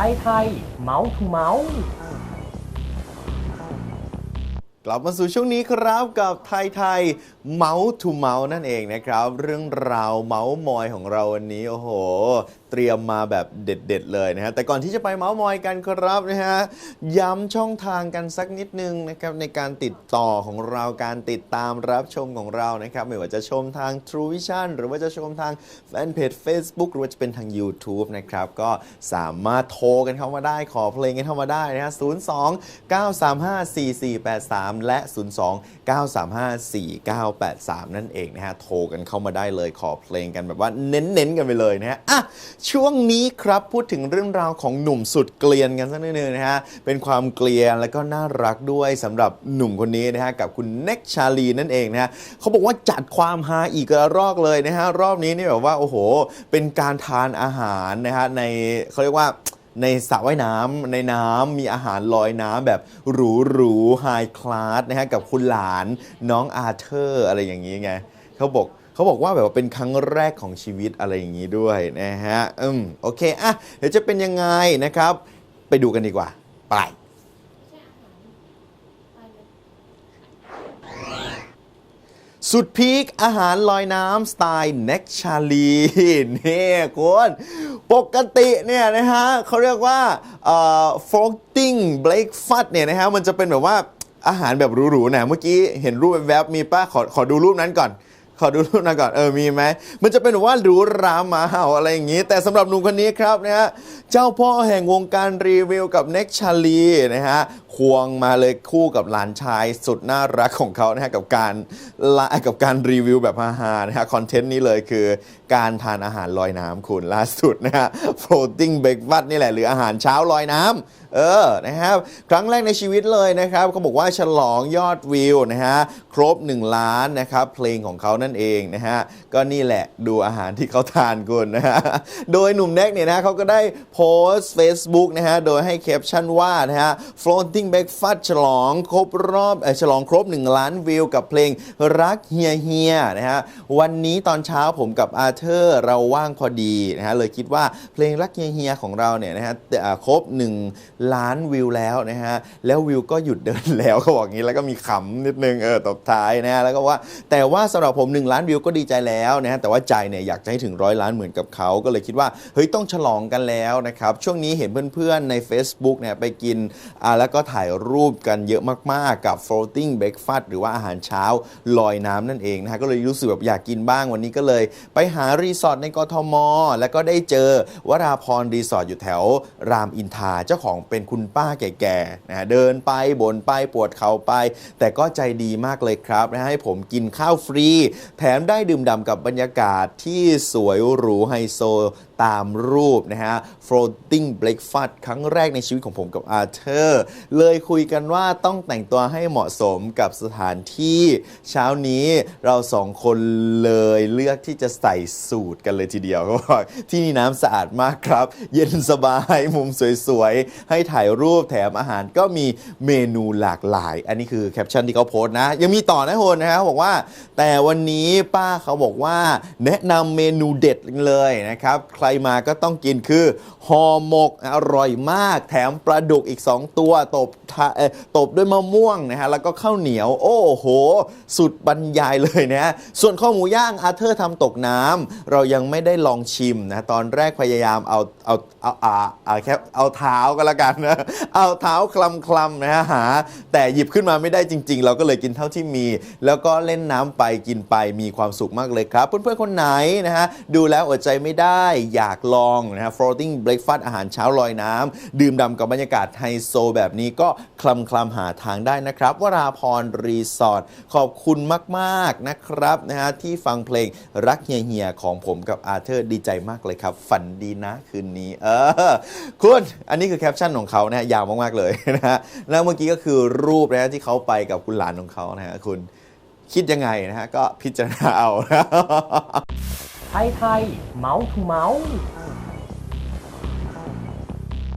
ไทยไทยเมาส์ทูเมาส์กลับมาสู่ช่วงนี้ครับกับไทยไทย เมาส์ทูเมาส์นั่นเองนะครับ เรื่องราวเมาส์มอยของเราวันนี้ โอ้โห เตรียมมาแบบเด็ด ๆ เลยนะฮะแต่ก่อนที่จะไปเมาส์มอยกันครับนะฮะย้ำช่องทางกันสักนิดนึงนะครับในการติดต่อของเราการติดตามรับชมของเรานะครับ ไม่ว่าจะชมทาง True Vision หรือว่าจะชมทางแฟนเพจ Facebook หรือว่าจะเป็นทาง YouTube นะครับ ก็สามารถโทรกันเข้ามาได้ขอเพลงกันเข้ามาได้นะฮะ02 935 4483 และ 0293549 4983 นั่นเองนะฮะ โทรกันเข้ามาได้เลยขอเพลงกันแบบว่าเน้นๆกันไปเลยนะฮะอะช่วงนี้ครับพูดถึงเรื่องราวของหนุ่มสุดเกลียนกันสักนิดนึงนะฮะ เป็นความเกลียนแล้วก็น่ารักด้วยสำหรับหนุ่มคนนี้นะฮะ กับคุณเน็กชาลีนั่นเองนะฮะเขาบอกว่าจัดความฮาอีกระรอกเลยนะฮะ รอบนี้นี่แบบว่าโอ้โห เป็นการทานอาหารนะฮะในเขาเรียกว่า ในสระว่ายน้ำในน้ำมีอาหารลอยน้ำแบบหรูหรูไฮคลาสนะฮะกับคุณหลานน้องอาเธอร์อะไรอย่างนี้ไงเขาบอกเขาบอกว่าแบบว่าเป็นครั้งแรกของชีวิตอะไรอย่างนี้ด้วยนะฮะ อืม โอเค อะ เดี๋ยวจะเป็นยังไงนะครับ ไปดูกันดีกว่า ไป สุดพีคอาหารลอยน้ำสไตล์เน็กชาลีนี่คุณ ปกติเนี่ยนะฮะเขาเรียกว่าเอ่อ floating breakfast เนี่ยนะฮะมันจะเป็นแบบว่าอาหารแบบหรูๆนะเมื่อกี้เห็นรูปแวบๆมีป้าขอขอดูรูปนั้นก่อน ขอดูรูปนั้นก่อนเออมีไหมมันจะเป็นว่าหรูหรามาเห่าอะไรอย่างนี้ แต่สำหรับหนุ่มคนนี้ครับนะฮะเจ้าพ่อแห่งวงการรีวิวกับเน็กชาลีนะฮะควงมาเลยคู่กับหลานชายสุดน่ารักของเขานะฮะกับการละกับการรีวิวแบบฮาๆนะฮะคอนเทนต์นี้เลยคือการทานอาหารลอยน้ำคุณล่าสุดนะฮะ floating breakfast นี่แหละหรืออาหารเช้าลอยน้ำเออ นะครับ ครั้งแรกในชีวิตเลยนะครับเขาบอกว่าฉลองยอดวิวนะฮะ ครบ 1 ล้านนะครับ เพลงของเขานั่นเองนะฮะก็นี่แหละดูอาหารที่เขาทานคุณนะฮะโดยหนุ่มแน็กเนี่ยนะเขาก็ได้โพสต์ Facebook นะฮะโดยให้แคปชั่นว่านะฮะ floating breakfast ฉลองครบรอบฉลองครบ 1 ล้านวิวกับเพลงรักเฮียเฮียนะฮะวันนี้ตอนเช้าผมกับอาเธอร์เราว่างพอดีนะฮะเลยคิดว่าเพลงรักเฮียเฮียของเราเนี่ยนะฮะครบ 1 ล้านวิวแล้วนะฮะแล้ววิวก็หยุดเดินแล้วเขาบอกงี้แล้วก็มีขำนิดนึงเออตบท้ายนะฮะแล้วก็ว่าแต่ว่าสำหรับผม1 ล้านวิวก็ดีใจแล้วนะฮะแต่ว่าใจเนี่ยอยากจะให้ถึงร้อยล้านเหมือนกับเขาก็เลยคิดว่าเฮ้ยต้องฉลองกันแล้วนะครับช่วงนี้เห็นเพื่อนๆใน Facebook เนี่ยไปกินอ่าแล้วก็ถ่ายรูปกันเยอะมากๆกับ floating breakfast หรือว่าอาหารเช้าลอยน้ำนั่นเองนะฮะก็เลยรู้สึกแบบอยากกินบ้างวันนี้ก็เลย ไปหารีสอร์ทในกทม แล้วก็ได้เจอวราพรรีสอร์ทอยู่แถวรามอินทราเจ้าของเป็นคุณป้าแก่ๆนะฮะเดินไปบ่นไปปวดเข่าไป แต่ก็ใจดีมากเลยครับนะฮะให้ผมกินข้าวฟรีแถมได้ดื่มด่ำกับบรรยากาศที่สวยหรูไฮโซ ตามรูปนะฮะ floating breakfast ครั้งแรกในชีวิตของผมกับอาเธอร์เลยคุยกันว่าต้องแต่งตัวให้เหมาะสมกับสถานที่ เช้านี้เราสองคนเลยเลือกที่จะใส่สูตรกันเลยทีเดียวเขาบอกที่นี่น้ำสะอาดมากครับ เย็นสบายมุมสวยๆ ให้ถ่ายรูปแถมอาหารก็มีเมนูหลากหลาย อันนี้คือแคปชั่นที่เขาโพสต์นะ ยังมีต่อนะโฮนนะฮะบอกว่า แต่วันนี้ป้าเขาบอกว่าแนะนำเมนูเด็ดเลยนะครับใครมาก็ต้องกินคือห่อหมกอร่อยมาก แถมปลาดุกอีก 2 ตัวตบทาตบด้วยมะม่วงนะฮะแล้วก็ข้าวเหนียว โอ้โห สุดบรรยายเลยนะส่วนข้าวหมูย่างอาเธอร์ทำตกน้ำเรายังไม่ได้ลองชิมนะตอนแรกพยายามเอาเอาเอาเอาเอาแค่เอาเท้าก็แล้วกันนะเอาเท้าคลำคลำๆนะฮะหา แต่หยิบขึ้นมาไม่ได้จริง ๆ เราก็เลยกินเท่าที่มี แล้วก็เล่นน้ำไปกินไปมีความสุขมากเลยครับ เพื่อนๆคนไหนนะฮะดูแล้วอดใจไม่ได้อยอยากลองนะฮะ floating breakfast อาหารเช้าลอยน้ำดื่มด่ำกับบรรยากาศไฮโซแบบนี้ก็คลำคลำหาทางได้นะครับ วราพรรีสอร์ทขอบคุณมาก ๆ นะครับนะฮะที่ฟังเพลงรักเฮียๆของผมกับอาเธอร์ดีใจมากเลยครับ ฝันดีนะคืนนี้ เออ คุณ อันนี้คือแคปชั่นของเขานะฮะยาวมาก ๆ เลยนะฮะแล้วเมื่อกี้ก็คือรูปนะฮะที่เขาไปกับคุณหลานของเขานะฮะคุณคิดยังไงนะฮะก็พิจารณาเอานะ ไทยไทยเมาส์ทูเมาส์